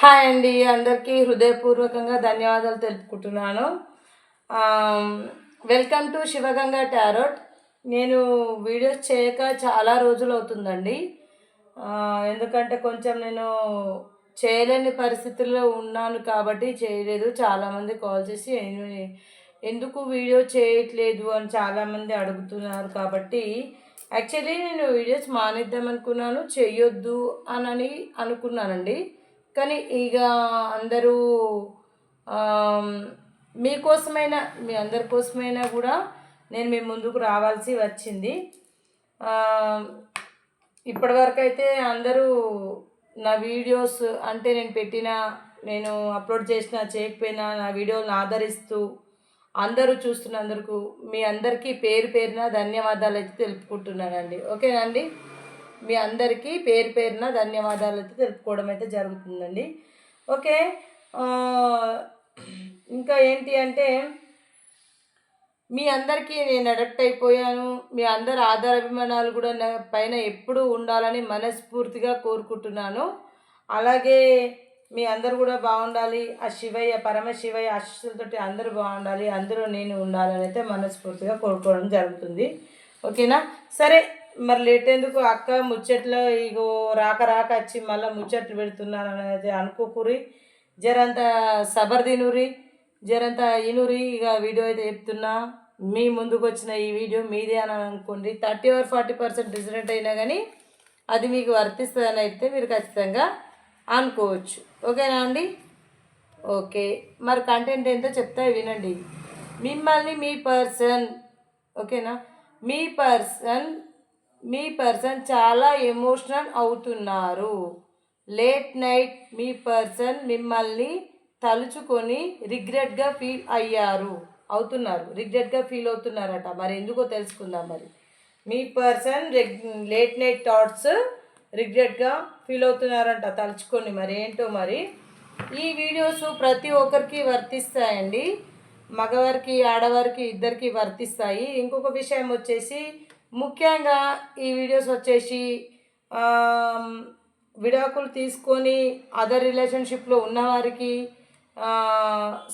Hi అండి అందరికీ హృదయపూర్వకంగా ధన్యవాదాలు తెలుపుకుంటున్నాను. Welcome to Shivaganga tarot. నేను వీడియోస్ చేయక చాలా రోజులు అవుతుందండి. ఎందుకంటే కొంచెం నేను చేయలేని పరిస్థితుల్లో ఉన్నాను కాబట్టి చేయలేదు. చాలామంది కాల్ చేసి ఎందుకు వీడియో చేయట్లేదు? అని చాలామంది అడుగుతున్నారు కాబట్టి యాక్చువల్లీ నేను వీడియోస్ మానేద్దాం అనుకున్నాను చేయొద్దు అని అనుకున్నానండి. కానీ ఇక అందరూ మీకోసమైనా మీ అందరి కోసమైనా కూడా నేను మీ ముందుకు రావాల్సి వచ్చింది. ఇప్పటివరకు అయితే అందరూ నా వీడియోస్ అంటే నేను పెట్టిన నేను అప్లోడ్ చేసిన చేయకపోయినా నా వీడియోలను ఆదరిస్తూ అందరూ చూస్తున్నందుకు మీ అందరికీ పేరు పేరున ధన్యవాదాలు అయితే తెలుపుకుంటున్నానండి. ఓకేనండి మీ అందరికీ పేరు పేరున ధన్యవాదాలు అయితే తెలుపుకోవడం అయితే జరుగుతుందండి. ఓకే ఇంకా ఏంటి అంటే మీ అందరికీ నేను అడక్ట్ అయిపోయాను. మీ అందరి ఆధారాభిమానాలు కూడా నా పైన ఎప్పుడూ ఉండాలని మనస్ఫూర్తిగా కోరుకుంటున్నాను. అలాగే మీ అందరు కూడా బాగుండాలి. ఆ శివయ్య పరమశివయ్య ఆశీస్సులతోటి అందరూ బాగుండాలి. అందరూ నేను ఉండాలని అయితే మనస్ఫూర్తిగా కోరుకోవడం జరుగుతుంది. ఓకేనా? సరే మరి లేట్ ఎందుకు అక్క ముచ్చట్లో ఇగో రాక రాక వచ్చి మళ్ళీ ముచ్చట్లు పెడుతున్నాను అనేది అనుకోకూరి. జరంత సబర్ తినురి జరంత ఇనురి. ఇక వీడియో అయితే చెప్తున్నా మీ ముందుకు వచ్చిన ఈ వీడియో మీదే అని అనుకోండి. Thirty or forty percent result అయినా కానీ అది మీకు వర్తిస్తుందని అయితే మీరు ఖచ్చితంగా అనుకోవచ్చు. ఓకేనా అండి? ఓకే. మరి కంటెంట్ ఏంటో చెప్తా వినండి. మిమ్మల్ని మీ పర్సన్ ఓకేనా? మీ పర్సన్ మీ పర్సన్ చాలా ఎమోషనల్ అవుతున్నారు. లేట్ నైట్ మీ పర్సన్ మిమ్మల్ని తలుచుకొని రిగ్రెట్గా ఫీల్ అయ్యారు. అవుతున్నారు. రిగ్రెట్గా ఫీల్ అవుతున్నారట. మరి ఎందుకో తెలుసుకుందాం మరి. మీ పర్సన్ లేట్ నైట్ థాట్స్ రిగ్రెట్గా ఫీల్ అవుతున్నారంట. తలుచుకొని మరి ఏంటో మరి. ఈ వీడియోస్ ప్రతి ఒక్కరికి వర్తిస్తాయండి. మగవారికి ఆడవారికి ఇద్దరికి వర్తిస్తాయి. ఇంకొక విషయం వచ్చేసి ముఖ్యంగా ఈ వీడియోస్ వచ్చేసి విడాకులు తీసుకొని అదర్ రిలేషన్షిప్లో ఉన్నవారికి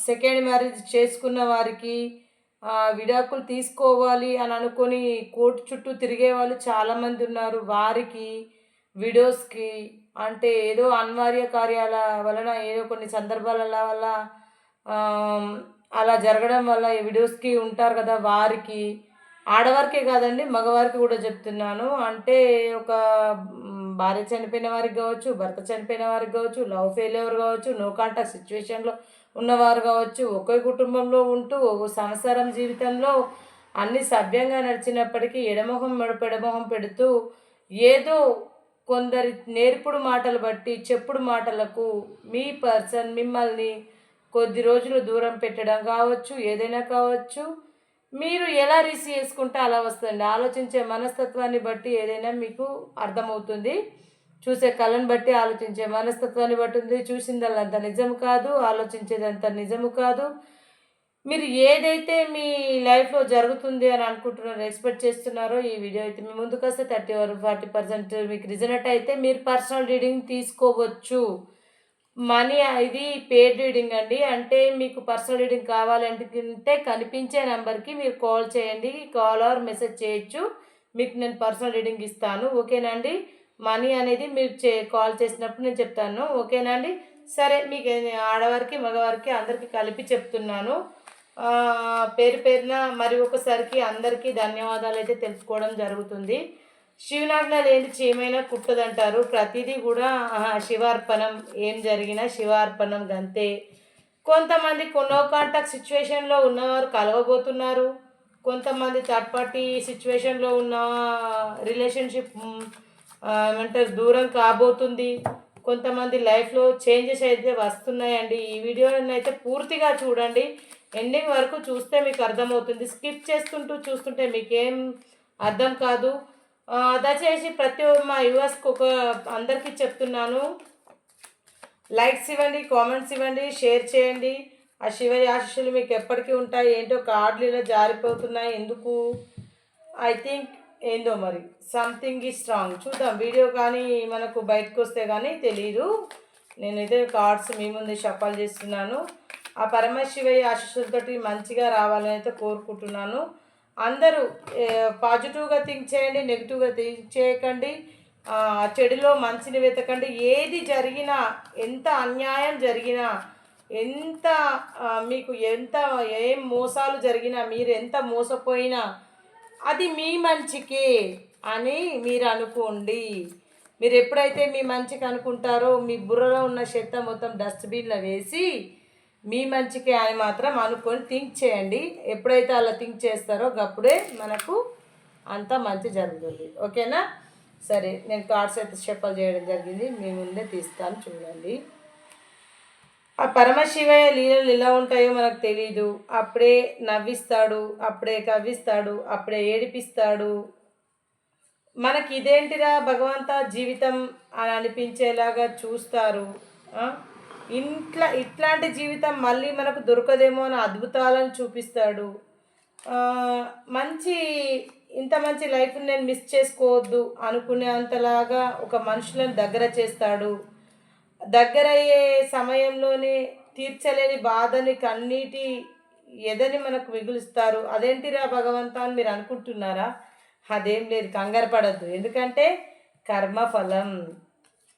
సెకండ్ మ్యారేజ్ చేసుకున్న వారికి విడాకులు తీసుకోవాలి అని అనుకొని కోర్టు చుట్టూ తిరిగే వాళ్ళు చాలామంది ఉన్నారు. వారికి విడోస్కి అంటే ఏదో అనివార్య కార్యాల వలన ఏదో కొన్ని సందర్భాల వల్ల అలా జరగడం వల్ల ఈ విడోస్కి ఉంటారు కదా వారికి ఆడవారికే కాదండి మగవారికి కూడా చెప్తున్నాను. అంటే ఒక భార్య చనిపోయిన వారికి కావచ్చు భర్త చనిపోయిన వారికి కావచ్చు లవ్ ఫెయిల్యూర్ కావచ్చు నో కాంటాక్ట్ సిచ్యువేషన్లో ఉన్నవారు కావచ్చు ఒకే కుటుంబంలో ఉంటూ ఒక సంసారం జీవితంలో అన్ని సభ్యంగా నడిచినప్పటికీ ఎడమొహం మెడపు ఎడమొహం పెడుతూ ఏదో కొందరి నేర్పుడు మాటలు బట్టి చెప్పుడు మాటలకు మీ పర్సన్ మిమ్మల్ని కొద్ది రోజులు దూరం పెట్టడం కావచ్చు ఏదైనా కావచ్చు మీరు ఎలా రిసీవ్ చేసుకుంటే అలా వస్తుంది ఆలోచించే మనస్తత్వాన్ని బట్టి ఏదైనా మీకు అర్థమవుతుంది. చూసే కళను బట్టి ఆలోచించే మనస్తత్వాన్ని బట్టి ఉంది. చూసిందల్లంత నిజం కాదు ఆలోచించేదంత నిజము కాదు. మీరు ఏదైతే మీ లైఫ్లో జరుగుతుంది అని అనుకుంటున్నారో ఎక్స్పెక్ట్ చేస్తున్నారో ఈ వీడియో అయితే మీ ముందుకు వస్తే థర్టీ వరకు ఫార్టీ పర్సెంట్ మీకు రిజనెట్ అయితే మీరు పర్సనల్ రీడింగ్ తీసుకోవచ్చు. మనీ ఇది పేడ్ రీడింగ్ అండి. అంటే మీకు పర్సనల్ రీడింగ్ కావాలంటే కనిపించే నెంబర్కి మీరు కాల్ చేయండి. కాల్ ఆర్ మెసేజ్ చేయొచ్చు. మీకు నేను పర్సనల్ రీడింగ్ ఇస్తాను. ఓకేనండి మనీ అనేది మీరు చే కాల్ చేసినప్పుడు నేను చెప్తాను. ఓకేనండి సరే మీకు ఆడవారికి మగవారికి అందరికీ కలిపి చెప్తున్నాను. పేరు పేరున మరి ఒకసారికి అందరికీ ధన్యవాదాలు అయితే తెలుసుకోవడం జరుగుతుంది. శివనాజ్ఞ లేని చీమైనా కుట్టదంటారు. ప్రతిదీ కూడా శివార్పణం. ఏం జరిగినా శివార్పణం గంతే. కొంతమంది కొన్నో కాంటాక్ట్ సిచ్యువేషన్లో ఉన్నవారు కలవబోతున్నారు. కొంతమంది థర్డ్ పార్టీ సిచ్యువేషన్లో ఉన్న రిలేషన్షిప్ ఏమంటారు దూరం కాబోతుంది. కొంతమంది లైఫ్లో చేంజెస్ అయితే వస్తున్నాయండి. ఈ వీడియోని అయితే పూర్తిగా చూడండి. ఎండింగ్ వరకు చూస్తే మీకు అర్థమవుతుంది. స్కిప్ చేస్తుంటూ చూస్తుంటే మీకేం అర్థం కాదు. దయచేసి ప్రతి ఒక్క మా యూఎస్కి ఒక అందరికీ చెప్తున్నాను. లైక్స్ ఇవ్వండి కామెంట్స్ ఇవ్వండి షేర్ చేయండి. ఆ శివయ్య ఆశీస్సులు మీకు ఎప్పటికీ ఉంటాయి. ఏంటో కార్డులు ఇలా జారిపోతున్నాయి? ఎందుకు? ఐ థింక్ ఏందో మరి. సంథింగ్ ఈ స్ట్రాంగ్ చూద్దాం. వీడియో కానీ మనకు బయటకు వస్తే కానీ తెలియదు నేనైతే కార్డ్స్ మీ ముందు షఫల్ చేస్తున్నాను. ఆ పరమశివయ్య ఆశీస్సులతోటి మంచిగా రావాలని అయితే కోరుకుంటున్నాను. అందరూ పాజిటివ్గా థింక్ చేయండి నెగిటివ్గా థింక్ చేయకండి చెడులో మంచిని వెతకండి. ఏది జరిగినా ఎంత అన్యాయం జరిగినా ఎంత మీకు ఎంత ఏం మోసాలు జరిగినా మీరు ఎంత మోసపోయినా అది మీ మంచికే అని మీరు అనుకోండి. మీరు ఎప్పుడైతే మీ మంచికి అనుకుంటారో మీ బుర్రలో ఉన్న చెత్త మొత్తం డస్ట్బిన్లో వేసి మీ మంచికి అని మాత్రం అనుకొని థింక్ చేయండి. ఎప్పుడైతే అలా థింక్ చేస్తారో అప్పుడే మనకు అంత మంచి జరుగుతుంది. ఓకేనా? సరే నేను కార్డ్స్ అయితే చెప్పలు చేయడం జరిగింది. మీ ముందే తీస్తాను చూడండి. ఆ పరమశివయ్య లీలలు ఎలా ఉంటాయో మనకు తెలీదు. అప్పుడే నవ్విస్తాడు అప్పుడే కవ్విస్తాడు అప్పుడే ఏడిపిస్తాడు. మనకి ఇదేంటిరా భగవంత జీవితం అని అనిపించేలాగా చూస్తారు. ఇట్లా ఇట్లాంటి జీవితం మళ్ళీ మనకు దొరకదేమో అని అద్భుతాలను చూపిస్తాడు. మంచి ఇంత మంచి లైఫ్ నేను మిస్ చేసుకోవద్దు అనుకునేంతలాగా ఒక మనుషులను దగ్గర చేస్తాడు. దగ్గరయ్యే సమయంలోనే తీర్చలేని బాధని కన్నీటి ఎదని మనకు మిగులుస్తారు. అదేంటిరా భగవంతా అని మీరు అనుకుంటున్నారా? అదేం లేదు కంగారు పడద్దు. ఎందుకంటే కర్మఫలం.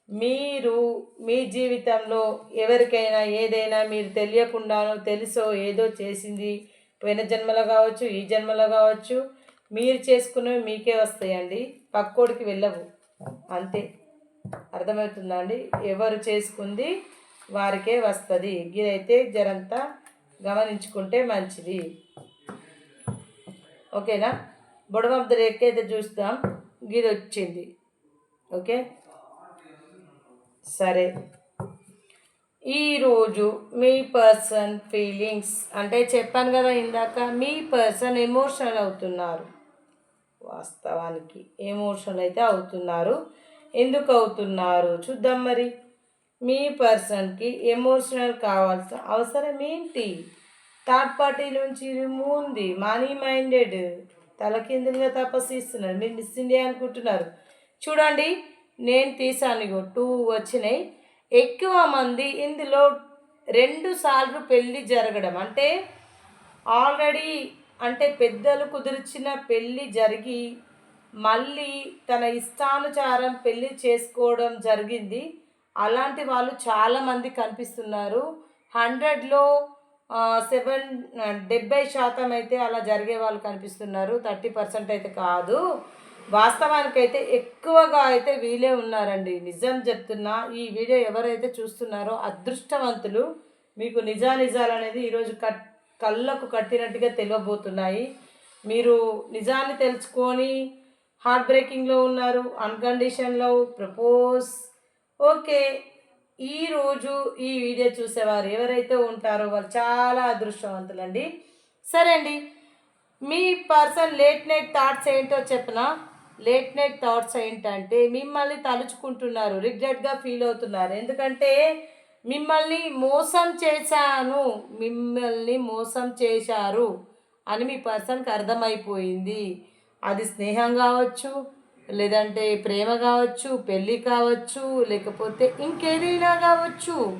మీరు మీ జీవితంలో ఎవరికైనా ఏదైనా మీరు తెలియకుండానో తెలుసో ఏదో చేసింది పోయిన జన్మలో కావచ్చు ఈ జన్మలో కావచ్చు మీరు చేసుకున్నవి మీకే వస్తాయండి. పక్కోడికి వెళ్ళవు. అంతే. అర్థమవుతుందా అండి? ఎవరు చేసుకుంది వారికే వస్తుంది. ఇదైతే జరంతా గమనించుకుంటే మంచిది. ఓకేనా? బుడవంత ఆఫ్ అయితే చూస్తాం. గిది వచ్చింది. ఓకే? సరే. ఈరోజు మీ పర్సన్ ఫీలింగ్స్ అంటే చెప్పాను కదా ఇందాక మీ పర్సన్ ఎమోషనల్ అవుతున్నారు. వాస్తవానికి ఎమోషనల్ అయితే అవుతున్నారు. ఎందుకు అవుతున్నారు? చూద్దాం మరి. మీ పర్సన్కి ఎమోషనల్ కావాల్సిన అవసరం ఏంటి? థర్డ్ పార్టీ నుంచి ఉంది. Money minded. తలకిందులుగా తపస్సిస్తున్నారు మీరు మిస్ ఇండియా అనుకుంటున్నారు. చూడండి. నేను తీసాను ఇగో టూ వచ్చినాయి. ఎక్కువ మంది ఇందులో రెండు సార్లు పెళ్ళి జరగడం. అంటే ఆల్రెడీ అంటే పెద్దలు కుదిర్చిన పెళ్ళి జరిగి మళ్ళీ తన ఇష్టానుచారం పెళ్ళి చేసుకోవడం జరిగింది. అలాంటి వాళ్ళు చాలామంది కనిపిస్తున్నారు. హండ్రెడ్లో సెవెన్ డెబ్బై శాతం అయితే అలా జరిగే వాళ్ళు కనిపిస్తున్నారు. థర్టీ పర్సెంట్ అయితే కాదు. వాస్తవానికి అయితే ఎక్కువగా అయితే వీలే ఉన్నారండి. నిజం చెప్తున్నా ఈ వీడియో ఎవరైతే చూస్తున్నారో అదృష్టవంతులు మీకు నిజానిజాలు అనేది ఈరోజు కట్ కళ్ళకు కట్టినట్టుగా తెలియబోతున్నాయి. మీరు నిజాన్ని తెలుసుకొని హార్ట్ బ్రేకింగ్లో ఉన్నారు అన్కండిషన్లో ప్రపోజ్ ఓకే ఈరోజు ఈ వీడియో చూసేవారు ఎవరైతే ఉంటారో వాళ్ళు చాలా అదృష్టవంతులండి. సరే అండి మీ పర్సన్ లేట్ నైట్ థాట్స్ ఏంటో చెప్పనా? లేట్ నైట్ థాట్స్ ఏంటంటే మిమ్మల్ని తలుచుకుంటున్నారు రిగ్రెట్గా ఫీల్ అవుతున్నారు. ఎందుకంటే మిమ్మల్ని మోసం చేశాను మిమ్మల్ని మోసం చేశారు అని మీ పర్సన్కి అర్థమైపోయింది. అది స్నేహం కావచ్చు లేదంటే ప్రేమ కావచ్చు పెళ్ళి కావచ్చు లేకపోతే ఇంకేదైనా కావచ్చు.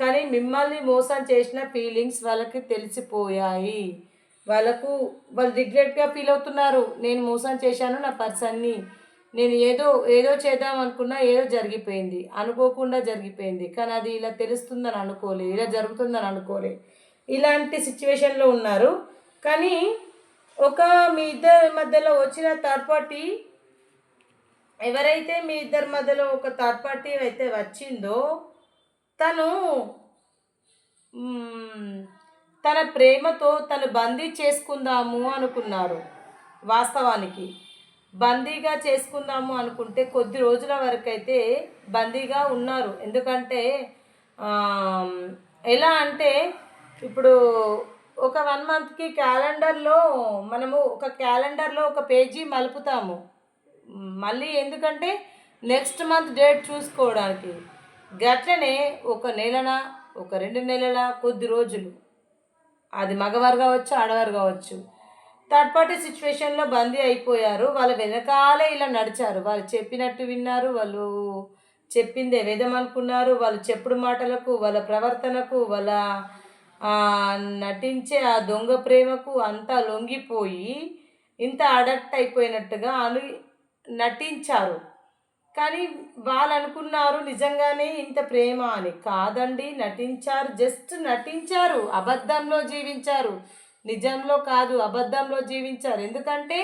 కానీ మిమ్మల్ని మోసం చేసిన ఫీలింగ్స్ వాళ్ళకి తెలిసిపోయాయి. వాళ్ళకు వాళ్ళు రిగ్రెట్గా ఫీల్ అవుతున్నారు. నేను మోసం చేశాను నా పర్సన్ని నేను ఏదో ఏదో చేద్దాం అనుకున్నా ఏదో జరిగిపోయింది. అనుకోకుండా జరిగిపోయింది. కానీ అది ఇలా తెలుస్తుందని అనుకోలే ఇలా జరుగుతుందని అనుకోలే. ఇలాంటి సిచ్యువేషన్లో ఉన్నారు. కానీ ఒక మీ ఇద్దరి మధ్యలో వచ్చిన థర్డ్ పార్టీ ఎవరైతే మీ ఇద్దరి మధ్యలో ఒక థర్డ్ పార్టీ అయితే వచ్చిందో తను తన ప్రేమతో తను బందీ చేసుకుందాము అనుకున్నారు. వాస్తవానికి బందీగా చేసుకుందాము అనుకుంటే కొద్ది రోజుల వరకైతే బందీగా ఉన్నారు. ఎందుకంటే ఎలా అంటే ఇప్పుడు ఒక వన్ మంత్కి క్యాలెండర్లో మనము ఒక క్యాలెండర్లో ఒక పేజీ మలుపుతాము. మళ్ళీ ఎందుకంటే నెక్స్ట్ మంత్ డేట్ చూసుకోవడానికి గట్లనే ఒక నెలన ఒక రెండు నెలల కొద్ది రోజులు. అది మగవారు కావచ్చు ఆడవారు కావచ్చు. థర్డ్ పార్టీ సిచ్యువేషన్లో బందీ అయిపోయారు. వాళ్ళ వెనకాలే ఇలా నడిచారు. వాళ్ళు చెప్పినట్టు విన్నారు. వాళ్ళు చెప్పిందే వేదం అనుకున్నారు. వాళ్ళు చెప్పుడు మాటలకు వాళ్ళ ప్రవర్తనకు వాళ్ళ నటించే ఆ దొంగ ప్రేమకు అంతా లొంగిపోయి ఇంత అడక్ట్ అయిపోయినట్టుగా అను నటించారు. కానీ వాళ్ళు అనుకున్నారు నిజంగానే ఇంత ప్రేమ అని. కాదండి నటించారు జస్ట్ నటించారు అబద్ధంలో జీవించారు. నిజంలో కాదు అబద్ధంలో జీవించారు. ఎందుకంటే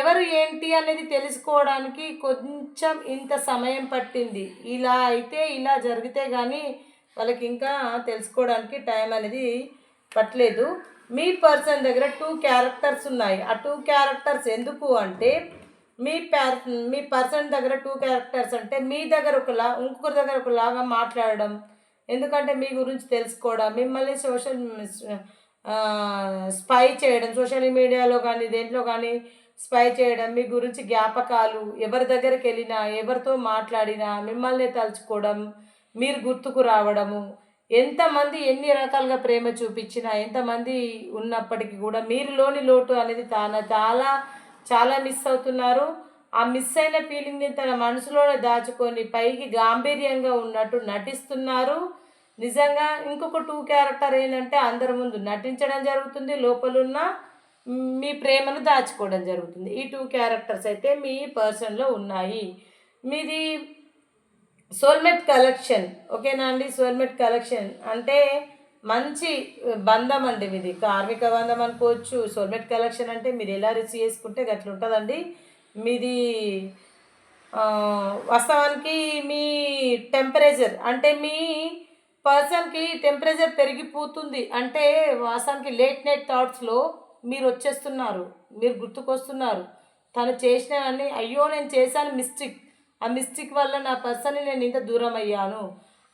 ఎవరు ఏంటి అనేది తెలుసుకోవడానికి కొంచెం ఇంత సమయం పట్టింది. ఇలా అయితే ఇలా జరిగితే కానీ వాళ్ళకి ఇంకా తెలుసుకోవడానికి టైం అనేది పట్టలేదు. మీ పర్సన్ దగ్గర టూ క్యారెక్టర్స్ ఉన్నాయి. ఆ టూ క్యారెక్టర్స్ ఎందుకు అంటే మీ పర్ మీ పర్సన్ దగ్గర టూ క్యారెక్టర్స్ అంటే మీ దగ్గర ఒకలా ఇంకొకరి దగ్గర ఒకలాగా మాట్లాడడం ఎందుకంటే మీ గురించి తెలుసుకోవడం మిమ్మల్ని సోషల్ స్పై చేయడం సోషల్ మీడియాలో కానీ దేంట్లో కానీ స్పై చేయడం మీ గురించి జ్ఞాపకాలు ఎవరి దగ్గరికి వెళ్ళినా ఎవరితో మాట్లాడినా మిమ్మల్ని తలుచుకోవడం మీరు గుర్తుకు రావడము ఎంతమంది ఎన్ని రకాలుగా ప్రేమ చూపించినా ఎంతమంది ఉన్నప్పటికీ కూడా మీరులోని లోటు అనేది తాన చాలా చాలా మిస్ అవుతున్నారు. ఆ మిస్ అయిన ఫీలింగ్ని తన మనసులోనే దాచుకొని పైకి గాంభీర్యంగా ఉన్నట్టు నటిస్తున్నారు. నిజంగా ఇంకొక టూ క్యారెక్టర్ ఏంటంటే అందరి ముందు నటించడం జరుగుతుంది లోపలున్న మీ ప్రేమను దాచుకోవడం జరుగుతుంది. ఈ టూ క్యారెక్టర్స్ అయితే మీ పర్సన్లో ఉన్నాయి. మీది సోల్మెట్ కలెక్షన్ ఓకేనా అండి? సోల్మెట్ కలెక్షన్ అంటే మంచి బంధం అండి ఇది కార్మిక బంధం అనుకోవచ్చు సోల్మేట్ కలెక్షన్ అంటే మీరు ఎలా రిసీవ్ చేసుకుంటే గట్ల ఉంటుందండి. మీది వాస్తవానికి మీ టెంపరేచర్ అంటే మీ పర్సన్కి టెంపరేచర్ పెరిగిపోతుంది. అంటే వాస్తవానికి లేట్ నైట్ థాట్స్లో మీరు వచ్చేస్తున్నారు మీరు గుర్తుకొస్తున్నారు. తను చేసినవన్నీ అయ్యో నేను చేశాను మిస్టేక్. ఆ మిస్టేక్ వల్ల నా పర్సన్ని నేను ఇంత దూరం అయ్యాను.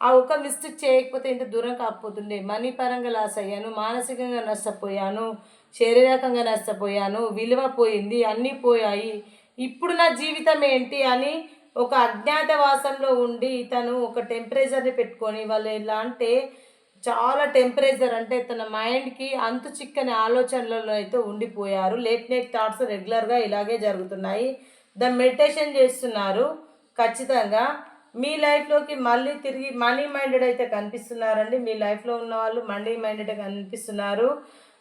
ఆ ఒక్క మిస్టేక్ చేయకపోతే ఇంత దూరం కాకపోతుండే. మనీ పరంగా లాస్ అయ్యాను మానసికంగా నష్టపోయాను శారీరకంగా నష్టపోయాను విలువ పోయింది అన్నీ పోయాయి. ఇప్పుడు నా జీవితం ఏంటి అని ఒక అజ్ఞాతవాసంలో ఉండి తను ఒక టెంపరేచర్ని పెట్టుకొని వాళ్ళు ఎలా అంటే చాలా టెంపరేచర్ అంటే తన మైండ్కి అంతు చిక్కని ఆలోచనలలో అయితే ఉండిపోయారు. లేట్ నైట్ థాట్స్ రెగ్యులర్గా ఇలాగే జరుగుతున్నాయి. దాన్ని మెడిటేషన్ చేస్తున్నారు. ఖచ్చితంగా మీ లైఫ్లోకి మళ్ళీ తిరిగి మనీ మైండెడ్ అయితే కనిపిస్తున్నారండి. మీ లైఫ్లో ఉన్న వాళ్ళు మనీ మైండెడ్ కనిపిస్తున్నారు.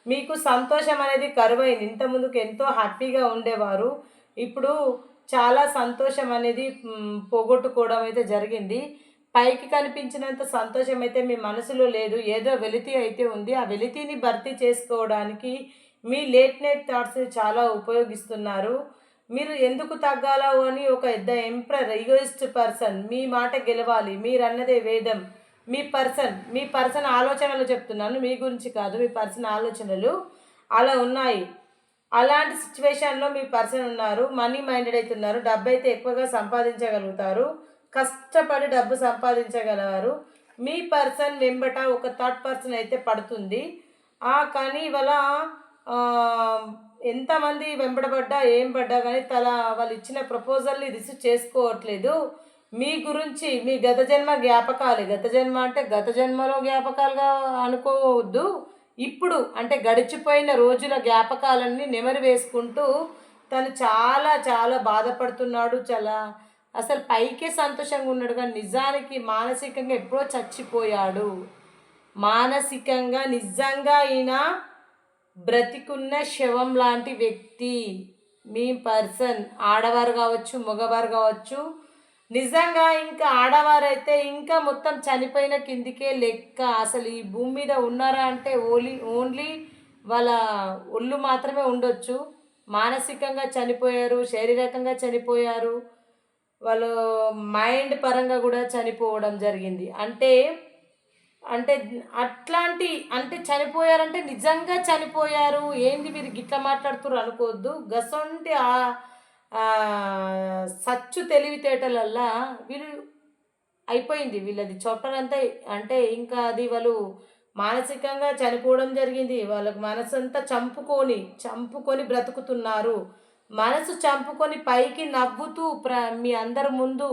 మీకు సంతోషం అనేది కరువైంది. ఇంత ముందుకు ఎంతో హ్యాపీగా ఉండేవారు. ఇప్పుడు చాలా సంతోషం అనేది పోగొట్టుకోవడం అయితే జరిగింది. పైకి కనిపించినంత సంతోషం అయితే మీ మనసులో లేదు. ఏదో వెలితి అయితే ఉంది. ఆ వెలితిని భర్తీ చేసుకోవడానికి మీ లేట్ నైట్ థాట్స్ చాలా ఉపయోగిస్తున్నారు. మీరు ఎందుకు తగ్గాలో అని ఒక ద ఎంప్రర్ ఈగోయిస్ట్ పర్సన్ మీ మాట గెలవాలి మీరన్నదే వేదం. మీ పర్సన్ మీ పర్సన్ ఆలోచనలు చెప్తున్నాను మీ గురించి కాదు మీ పర్సన్ ఆలోచనలు అలా ఉన్నాయి. అలాంటి సిచ్యువేషన్లో మీ పర్సన్ ఉన్నారు మనీ మైండెడ్ అయితే ఉన్నారు డబ్బు అయితే ఎక్కువగా సంపాదించగలుగుతారు కష్టపడి డబ్బు సంపాదించగలవారు మీ పర్సన్ వెంబట ఒక థర్డ్ పర్సన్ అయితే పడుతుంది. కానీ ఇవాళ ఎంతమంది వెంబడబడ్డా ఏం పడ్డా కానీ తల వాళ్ళు ఇచ్చిన ప్రపోజల్ని రిసీవ్ చేసుకోవట్లేదు. మీ గురించి మీ గత జన్మ జ్ఞాపకాలు. గత జన్మ అంటే గత జన్మలో జ్ఞాపకాలుగా అనుకోవద్దు. ఇప్పుడు అంటే గడిచిపోయిన రోజుల జ్ఞాపకాలన్నీ నెమరు వేసుకుంటూ తను చాలా చాలా బాధపడుతున్నాడు చాలా. అసలు పైకే సంతోషంగా ఉన్నాడు కానీ నిజానికి మానసికంగా ఎప్పుడో చచ్చిపోయాడు. మానసికంగా నిజంగా ఈయన బ్రతికున్న శవం లాంటి వ్యక్తి మీ పర్సన్ ఆడవారు కావచ్చు మగవారు కావచ్చు నిజంగా ఇంకా ఆడవారైతే ఇంకా మొత్తం చనిపోయిన కిందికే లెక్క. అసలు ఈ భూమి మీద ఉన్నారా అంటే ఓన్లీ ఓన్లీ వాళ్ళ ఒళ్ళు మాత్రమే ఉండొచ్చు. మానసికంగా చనిపోయారు శారీరకంగా చనిపోయారు వాళ్ళు మైండ్ పరంగా కూడా చనిపోవడం జరిగింది. అంటే అంటే అట్లాంటి అంటే చనిపోయారంటే నిజంగా చనిపోయారు. ఏంది మీరు గిట్లా మాట్లాడుతురు అనుకోవద్దు. గసొంటి ఆ సచ్చు తెలివితేటలల్లా వీళ్ళు అయిపోయింది. వీళ్ళది చాప్టర్ అంతా అంటే ఇంకా అది వాళ్ళు మానసికంగా చనిపోవడం జరిగింది. వాళ్ళకు మనసు అంతా చంపుకొని చంపుకొని బ్రతుకుతున్నారు. మనసు చంపుకొని పైకి నవ్వుతూ ప్ర మీ అందరి ముందు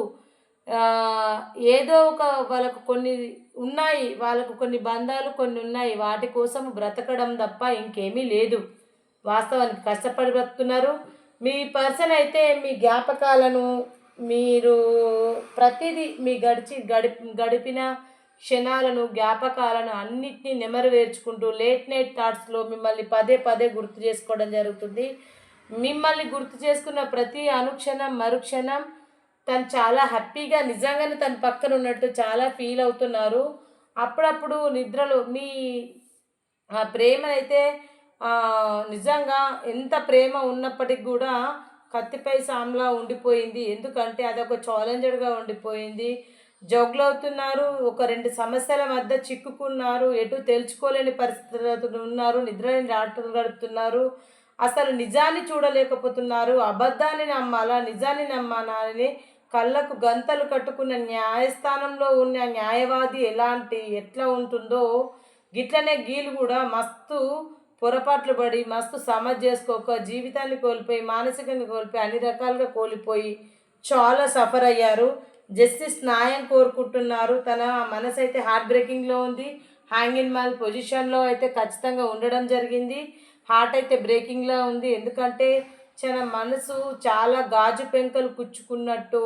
ఏదో ఒక వాళ్ళకు కొన్ని ఉన్నాయి వాళ్ళకు కొన్ని బంధాలు కొన్ని ఉన్నాయి వాటి కోసం బ్రతకడం తప్ప ఇంకేమీ లేదు. వాస్తవానికి కష్టపడి బ్రతుకుతున్నారు. మీ పర్సన్ అయితే మీ జ్ఞాపకాలను మీరు ప్రతిదీ మీ గడిచి గడి గడిపిన క్షణాలను జ్ఞాపకాలను అన్నిటినీ నెమరవేర్చుకుంటూ లేట్ నైట్ థాట్స్లో మిమ్మల్ని పదే పదే గుర్తు చేసుకోవడం జరుగుతుంది. మిమ్మల్ని గుర్తు చేసుకున్న ప్రతి అనుక్షణం మరుక్షణం తను చాలా హ్యాపీగా నిజంగానే తన పక్కన ఉన్నట్టు చాలా ఫీల్ అవుతున్నారు. అప్పుడప్పుడు నిద్రలో మీ ఆ ప్రేమనైతే నిజంగా ఎంత ప్రేమ ఉన్నప్పటికి కూడా కత్తిపై సామ్లా ఉండిపోయింది. ఎందుకంటే అదొక ఛాలెంజర్గా ఉండిపోయింది. జోగులవుతున్నారు ఒక రెండు సమస్యల మధ్య చిక్కుకున్నారు ఎటు తెలుసుకోలేని పరిస్థితులు ఉన్నారు నిద్రని రాత్రులు గడుపుతున్నారు. అసలు నిజాన్ని చూడలేకపోతున్నారు. అబద్ధాన్ని నమ్మాలా? నిజాన్ని నమ్మాలా అని కళ్ళకు గంతలు కట్టుకున్న న్యాయస్థానంలో ఉన్న న్యాయవాది ఎలాంటి ఎట్లా ఉంటుందో? గిట్లనే గీలు కూడా మస్తు పొరపాట్లు పడి మస్తు సమజ్ చేసుకోక జీవితాన్ని కోల్పోయి మానసికంగా కోల్పోయి అన్ని రకాలుగా కోల్పోయి చాలా సఫర్ అయ్యారు. జస్టిస్ న్యాయం కోరుకుంటున్నారు. తన మనసు అయితే హార్ట్ బ్రేకింగ్లో ఉంది. హ్యాంగింగ్ మాల్ పొజిషన్లో అయితే ఖచ్చితంగా ఉండడం జరిగింది. హార్ట్ అయితే బ్రేకింగ్లో ఉంది. ఎందుకంటే చాలా మనసు చాలా గాజు పెంకలు కుచ్చుకున్నట్టు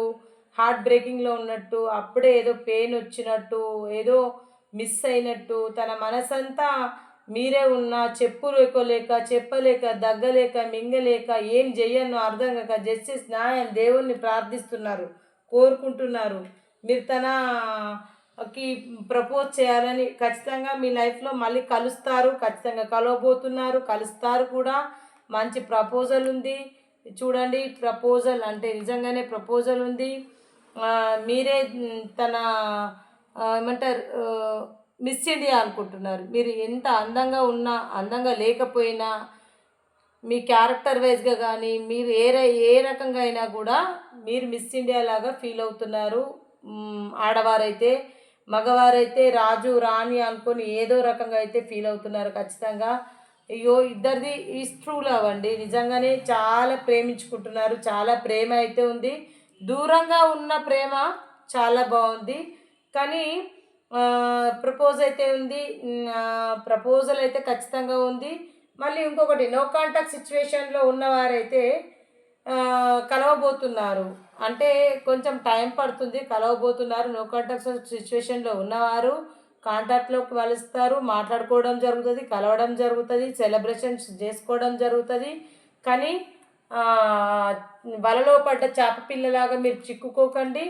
హార్ట్ బ్రేకింగ్లో ఉన్నట్టు అప్పుడే ఏదో పెయిన్ వచ్చినట్టు ఏదో మిస్ అయినట్టు తన మనసంతా మీరే ఉన్నా ఎక్కలేక చెప్పలేక దగ్గలేక మింగలేక ఏం చెయ్యను అర్థం కాక జస్టిస్ న్యాయం దేవుణ్ణి ప్రార్థిస్తున్నారు కోరుకుంటున్నారు. మీరు కి ప్రపోజ్ చేయాలని ఖచ్చితంగా మీ లైఫ్లో మళ్ళీ కలుస్తారు ఖచ్చితంగా కలవబోతున్నారు కలుస్తారు కూడా. మంచి ప్రపోజల్ ఉంది. చూడండి ప్రపోజల్ అంటే నిజంగానే ప్రపోజల్ ఉంది. మీరే తన ఏమంటారు మిస్ ఇండియా అనుకుంటున్నారు. మీరు ఎంత అందంగా ఉన్నా అందంగా లేకపోయినా మీ క్యారెక్టర్ వైజ్గా కానీ మీరు ఏ ర- ఏ రకంగా అయినా కూడా మీరు మిస్ ఇండియా లాగా ఫీల్ అవుతున్నారు. ఆడవారైతే మగవారైతే రాజు రాణి అనుకొని ఏదో రకంగా అయితే ఫీల్ అవుతున్నారు ఖచ్చితంగా. అయ్యో ఇద్దరిది ఈస్ ట్రూ లవ్ అండి. నిజంగానే చాలా ప్రేమించుకుంటున్నారు. చాలా ప్రేమ అయితే ఉంది. దూరంగా ఉన్న ప్రేమ చాలా బాగుంది. కానీ ప్రపోజ్ అయితే ఉంది. ప్రపోజల్ అయితే ఖచ్చితంగా ఉంది. మళ్ళీ ఇంకొకటి నో కాంటాక్ట్ సిచ్యువేషన్లో ఉన్నవారైతే కలవబోతున్నారు. అంటే కొంచెం టైం పడుతుంది కలవబోతున్నారు. నో కాంటాక్ట్ సిచ్యువేషన్లో ఉన్నవారు కాంటాక్ట్లోకి కలుస్తారు మాట్లాడుకోవడం జరుగుతుంది కలవడం జరుగుతుంది సెలబ్రేషన్స్ చేసుకోవడం జరుగుతుంది. కానీ వలలో పడ్డ చేప పిల్లలాగా మీరు చిక్కుకోకండి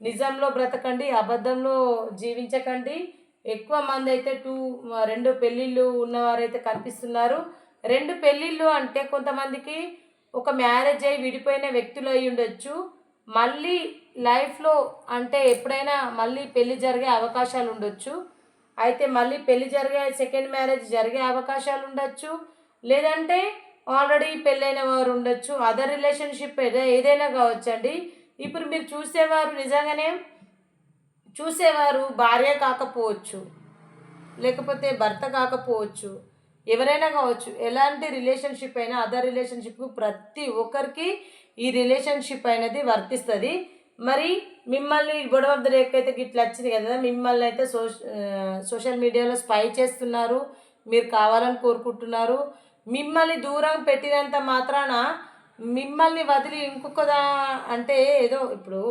నిజంలో బ్రతకండి అబద్ధంలో జీవించకండి. ఎక్కువ మంది అయితే టూ రెండు పెళ్ళిళ్ళు ఉన్నవారైతే కనిపిస్తున్నారు. రెండు పెళ్ళిళ్ళు అంటే కొంతమందికి ఒక మ్యారేజ్ అయి విడిపోయిన వ్యక్తులు అయి ఉండొచ్చు. మళ్ళీ లైఫ్లో అంటే ఎప్పుడైనా మళ్ళీ పెళ్ళి జరిగే అవకాశాలు ఉండొచ్చు. అయితే మళ్ళీ పెళ్ళి జరిగే సెకండ్ మ్యారేజ్ జరిగే అవకాశాలు ఉండొచ్చు. లేదంటే ఆల్రెడీ పెళ్ళైన వారు ఉండొచ్చు. అదర్ రిలేషన్షిప్ ఏదైనా కావచ్చండి. ఇప్పుడు మీరు చూసేవారు నిజంగానే చూసేవారు భార్య కాకపోవచ్చు. లేకపోతే భర్త కాకపోవచ్చు. ఎవరైనా కావచ్చు ఎలాంటి రిలేషన్షిప్ అయినా అదర్ రిలేషన్షిప్ ప్రతి ఒక్కరికి ఈ రిలేషన్షిప్ అనేది వర్తిస్తుంది. మరి మిమ్మల్ని గొడవ బ్రేక్ అయితే గిట్లా వచ్చింది కదా మిమ్మల్ని అయితే సోష సోషల్ మీడియాలో స్పై చేస్తున్నారు మీరు కావాలని కోరుకుంటున్నారు. మిమ్మల్ని దూరం పెట్టినంత మాత్రాన మిమ్మల్ని వదిలి ఇంకొకదా అంటే ఏదో ఇప్పుడు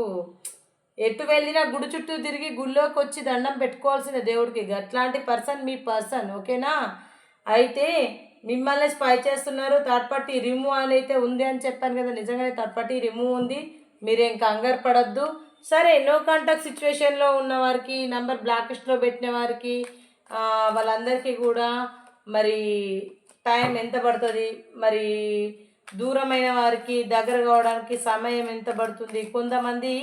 ఎటు వెళ్ళినా గుడి చుట్టూ తిరిగి గుళ్ళోకి వచ్చి దండం పెట్టుకోవాల్సిన దేవుడికి అట్లాంటి పర్సన్ మీ పర్సన్ ఓకేనా అయితే మిమ్మల్ని స్పై చేస్తున్నారు థర్డ్ పార్టీ రిమూవ్ అని అయితే ఉంది అని చెప్పాను కదా నిజంగానే థర్డ్ పార్టీ రిమూవ్ ఉంది. మీరేం కంగారు పడద్దు. సరే నో కాంటాక్ట్ సిచ్యువేషన్లో ఉన్న వారికి నంబర్ బ్లాక్ లిస్ట్లో పెట్టిన వారికి వాళ్ళందరికీ కూడా మరి టైం ఎంత పడుతుంది? మరి దూరమైన వారికి దగ్గర కావడానికి సమయం ఎంత పడుతుంది? కొంతమంది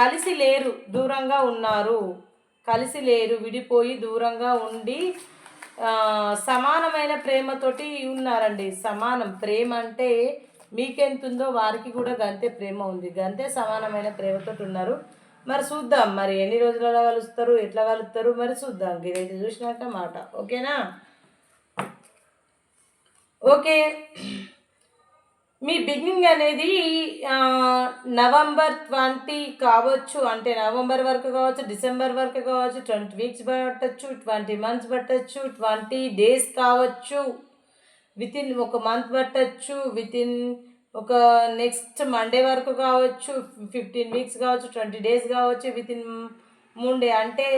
కలిసి లేరు దూరంగా ఉన్నారు. కలిసి లేరు విడిపోయి దూరంగా ఉండి సమానమైన ప్రేమతోటి ఉన్నారండి. సమానం. ప్రేమ అంటే మీకెంతుందో వారికి కూడా గంతే ప్రేమ ఉంది. గంతే సమానమైన ప్రేమతోటి ఉన్నారు. మరి చూద్దాం. మరి ఎన్ని రోజులలో కలుస్తారు? ఎట్లా కలుస్తారు? మరి చూద్దాం. ఇదైతే చూసినాక మాట. ఓకేనా? ఓకే. మీ బిగినింగ్ అనేది నవంబర్ ట్వంటీ కావచ్చు అంటే నవంబర్ వరకు కావచ్చు డిసెంబర్ వరకు కావచ్చు ట్వంటీ వీక్స్ పట్టచ్చు ట్వంటీ మంత్స్ పట్టచ్చు ట్వంటీ డేస్ కావచ్చు విత్ ఇన్ ఒక మంత్ పట్టచ్చు విత్ ఇన్ ఒక నెక్స్ట్ మండే వరకు కావచ్చు ఫిఫ్టీన్ వీక్స్ కావచ్చు ట్వంటీ డేస్ కావచ్చు విత్ ఇన్ మూన్ డే అంటే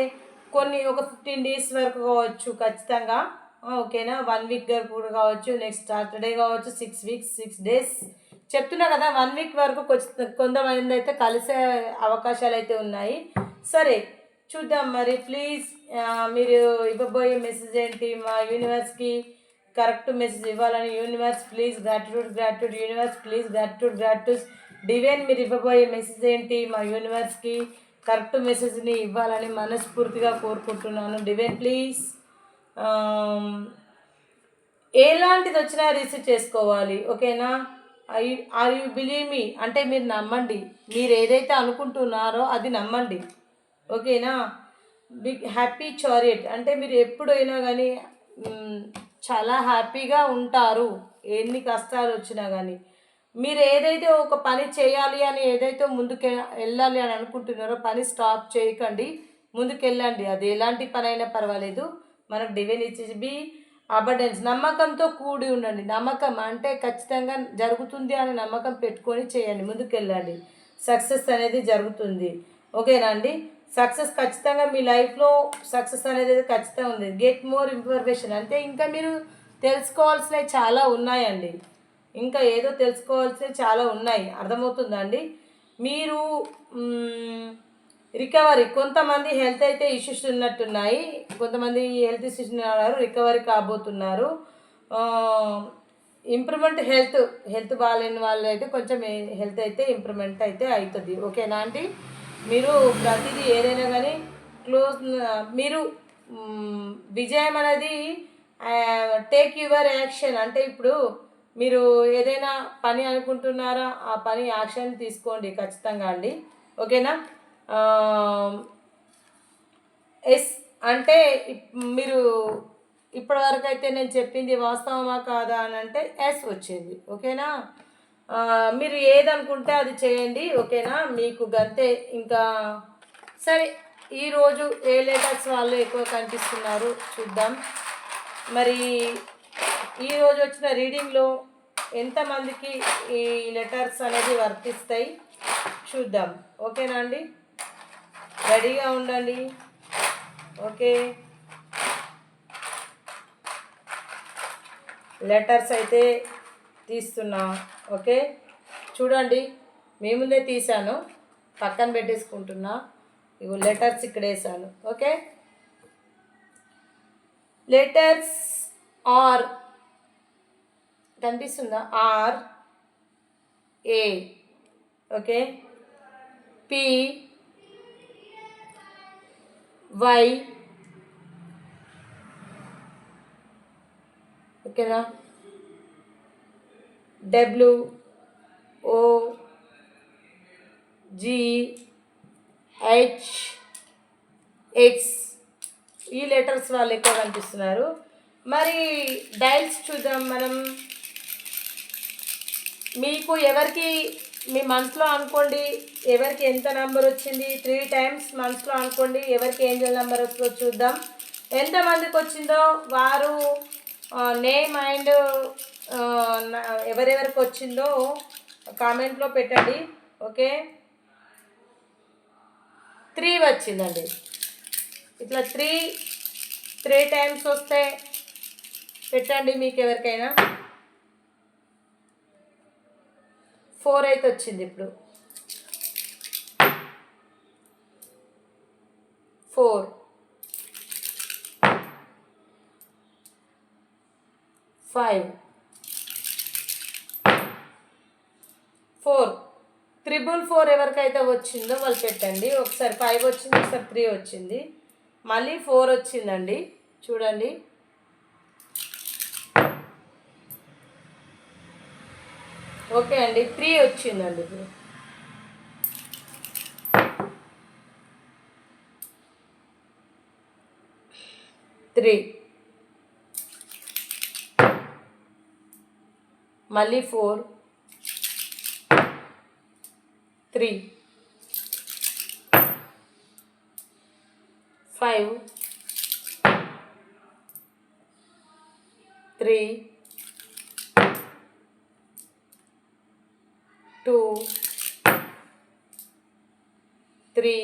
కొన్ని ఒక ఫిఫ్టీన్ డేస్ వరకు కావచ్చు ఖచ్చితంగా. ఓకేనా? వన్ వీక్ వరకు కూడా కావచ్చు నెక్స్ట్ సాటర్డే కావచ్చు సిక్స్ వీక్స్ సిక్స్ డేస్ చెప్తున్నా కదా వన్ వీక్ వరకు కొంచెం- కొంతమంది అయితే కలిసే అవకాశాలు అయితే ఉన్నాయి. సరే చూద్దాం మరి. ప్లీజ్ మీరు ఇవ్వబోయే మెసేజ్ ఏంటి? మా యూనివర్స్కి కరెక్ట్ మెసేజ్ ఇవ్వాలని universe please gratitude gratitude universe please gratitude gratitude divine మీరు ఇవ్వబోయే మెసేజ్ ఏంటి? మా యూనివర్స్కి కరెక్ట్ మెసేజ్ని ఇవ్వాలని మనస్ఫూర్తిగా కోరుకుంటున్నాను. డివైన్ ప్లీజ్ ఎలాంటిది వచ్చినా రిసీవ్ చేసుకోవాలి ఓకేనా? ఐ ఆర్ యూ బిలీవ్ మీ అంటే మీరు నమ్మండి. మీరు ఏదైతే అనుకుంటున్నారో అది నమ్మండి ఓకేనా? బిగ్ హ్యాపీ చారియట్ అంటే మీరు ఎప్పుడైనా కానీ చాలా హ్యాపీగా ఉంటారు ఎన్ని కష్టాలు వచ్చినా కానీ. మీరు ఏదైతే ఒక పని చేయాలి అని ఏదైతే ముందుకు వెళ్ళాలి అని అనుకుంటున్నారో పని స్టాప్ చేయకండి ముందుకెళ్ళండి. అది ఎలాంటి పని అయినా పర్వాలేదు. మనకు డివైన్ ఇచ్చేసి బి అబడెన్స్ నమ్మకంతో కూడి ఉండండి. నమ్మకం అంటే ఖచ్చితంగా జరుగుతుంది అని నమ్మకం పెట్టుకొని చేయండి ముందుకెళ్ళండి. సక్సెస్ అనేది జరుగుతుంది. ఓకేనా అండి? సక్సెస్ ఖచ్చితంగా మీ లైఫ్లో సక్సెస్ అనేది ఖచ్చితంగా ఉంది. గెట్ మోర్ ఇన్ఫర్మేషన్ అంటే ఇంకా మీరు తెలుసుకోవాల్సినవి చాలా ఉన్నాయండి. ఇంకా ఏదో తెలుసుకోవాల్సినవి చాలా ఉన్నాయి. అర్థమవుతుందండి మీరు రికవరీ కొంతమంది హెల్త్ అయితే ఇష్యూస్ ఉన్నట్టున్నాయి. కొంతమంది హెల్త్ ఇష్యూస్ ఉన్నారు రికవరీ కాబోతున్నారు. ఇంప్రూవ్మెంట్ హెల్త్ హెల్త్ బాగాలేని వాళ్ళు అయితే కొంచెం హెల్త్ అయితే ఇంప్రూవ్మెంట్ అయితే అవుతుంది. ఓకేనా అండి? మీరు ప్రతిదీ ఏదైనా కానీ క్లోజ్ మీరు విజయం అనేది టేక్ యువర్ యాక్షన్ అంటే ఇప్పుడు మీరు ఏదైనా పని అనుకుంటున్నారా ఆ పని యాక్షన్ తీసుకోండి ఖచ్చితంగా అండి. ఓకేనా? ఎస్ అంటే ఇప్- మీరు ఇప్పటివరకు అయితే నేను చెప్పింది వాస్తవమా కాదా అని అంటే ఎస్ వచ్చింది ఓకేనా? మీరు ఏదనుకుంటే అది చేయండి ఓకేనా? మీకు గంతే ఇంకా సరే ఈరోజు ఏ లెటర్స్ వాళ్ళు ఎక్కువ కనిపిస్తున్నారు చూద్దాం. మరి ఈరోజు వచ్చిన రీడింగ్లో ఎంతమందికి ఈ లెటర్స్ అనేది వర్తిస్తాయి చూద్దాం ఓకేనా అండి? రెడీగా ఉండండి. ఓకే. లెటర్స్ అయితే తీస్తున్నా. ఓకే. చూడండి మీ ముందే తీసాను పక్కన పెట్టేసుకుంటున్నా. ఇవి లెటర్స్ ఇక్కడ వేసాను ఓకే. Letters R. కనిపిస్తుందా? R A. Okay. P. Y. ఓకేనా? W O G H X. ఈ లెటర్స్ వాళ్ళు ఎక్కువ కనిపిస్తున్నారు. మరి డైల్స్ చూద్దాం మనం. మీకు ఎవరికి మీ మంత్లో అనుకోండి ఎవరికి ఎంత నెంబర్ వచ్చింది త్రీ టైమ్స్ మంత్స్లో అనుకోండి ఎవరికి ఏంజల్ నెంబర్ వస్తుందో చూద్దాం. ఎంతమందికి వచ్చిందో వారు నేమ్ అండ్ ఎవరెవరికి వచ్చిందో కామెంట్లో పెట్టండి ఓకే? త్రీ వచ్చిందండి. ఇట్లా త్రీ త్రీ టైమ్స్ వస్తే పెట్టండి మీకు ఎవరికైనా ఫోర్ అయితే వచ్చింది ఇప్పుడు. Four. Five. Four. Triple four ఎవరికైతే వచ్చిందో వాళ్ళు పెట్టండి. ఒకసారి ఫైవ్ వచ్చింది ఒకసారి త్రీ వచ్చింది. మళ్ళీ ఫోర్ వచ్చిందండి. చూడండి. ఓకే అండి త్రీ వచ్చిందండి ఇప్పుడు త్రీ. మళ్ళీ four. Three. Five. Three. Three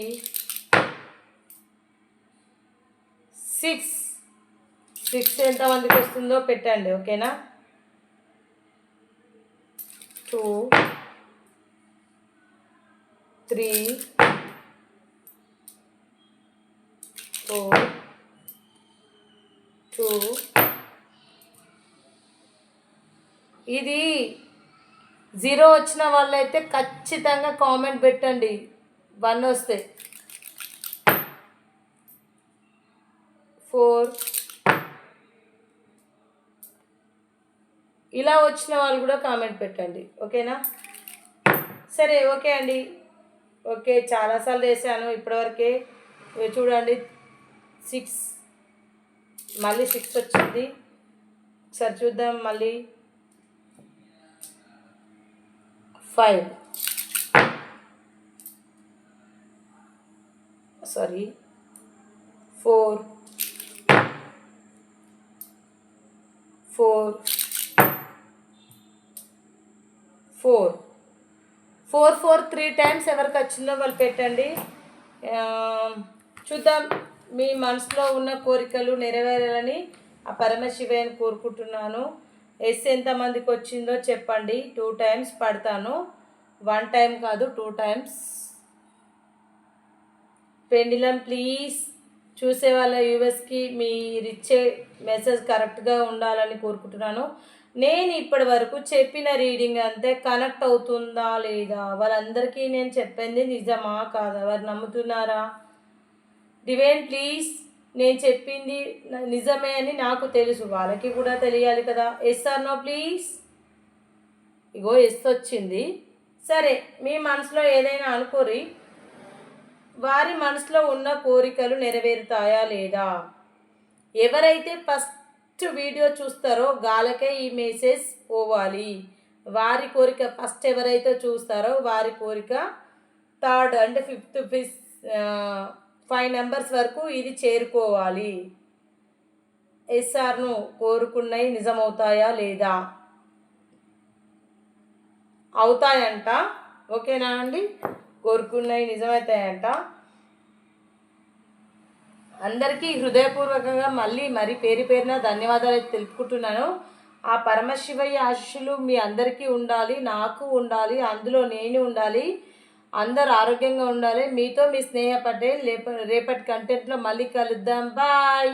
six. Six ఎంతమందికి వస్తుందో పెట్టండి ఓకేనా? Two three four two. ఇది జీరో వచ్చిన వాళ్ళైతే ఖచ్చితంగా కామెంట్ పెట్టండి. వన్ వస్తే. ఫోర్. ఇలా వచ్చిన వాళ్ళు కూడా కామెంట్ పెట్టండి. ఓకేనా? సరే ఓకే అండి. ఓకే చాలాసార్లు వేసాను ఇప్పటివరకే. చూడండి. సిక్స్. మళ్ళీ సిక్స్ వచ్చింది. ఒకసారి చూద్దాం మళ్ళీ. Five. Sorry four four four. Four four three times ఎవరికి వచ్చిందో వాళ్ళు పెట్టండి. చూద్దాం. మీ మనసులో ఉన్న కోరికలు నెరవేరాలని ఆ పరమశివయ్యని కోరుకుంటున్నాను. ఎస్ ఎంతమందికి వచ్చిందో చెప్పండి. టూ టైమ్స్ పడతాను. వన్ టైం కాదు టూ టైమ్స్ పెండిలం ప్లీజ్ చూసే వాళ్ళ యూఎస్కి మీరిచ్చే మెసేజ్ కరెక్ట్గా ఉండాలని కోరుకుంటున్నాను. నేను ఇప్పటి వరకు చెప్పిన రీడింగ్ అంతే కనెక్ట్ అవుతుందా లేదా? వాళ్ళందరికీ నేను చెప్పింది నిజమా కాదా? వారు నమ్ముతున్నారా? డివైన్ ప్లీజ్ నేను చెప్పింది నిజమే అని నాకు తెలుసు. వాళ్ళకి కూడా తెలియాలి కదా. Yes or no please ego yes వచ్చింది. సరే మీ మనసులో ఏదైనా అనుకోరి. వారి మనసులో ఉన్న కోరికలు నెరవేరుతాయా లేదా? ఎవరైతే ఫస్ట్ వీడియో చూస్తారో గాలకే ఈ మెసేజ్ పోవాలి. వారి కోరిక ఫస్ట్ ఎవరైతే చూస్తారో వారి కోరిక third and fifth fif five numbers వరకు ఇది చేరుకోవాలి. ఎస్ఆర్ను కోరుకున్నవి నిజమవుతాయా లేదా? అవుతాయంట. ఓకేనా అండి? కోరుకున్నవి నిజమవుతాయంట అందరికీ హృదయపూర్వకంగా మళ్ళీ మరి పేరు పేరున ధన్యవాదాలు తెలుపుకుంటున్నాను. ఆ పరమశివయ్య ఆశీస్సులు మీ అందరికీ ఉండాలి నాకు ఉండాలి అందులో నేను ఉండాలి అందరు ఆరోగ్యంగా ఉండాలి. మీతో మీ స్నేహ పటేల్ రేప రేపటి కంటెంట్లో మళ్ళీ కలుద్దాం. బాయ్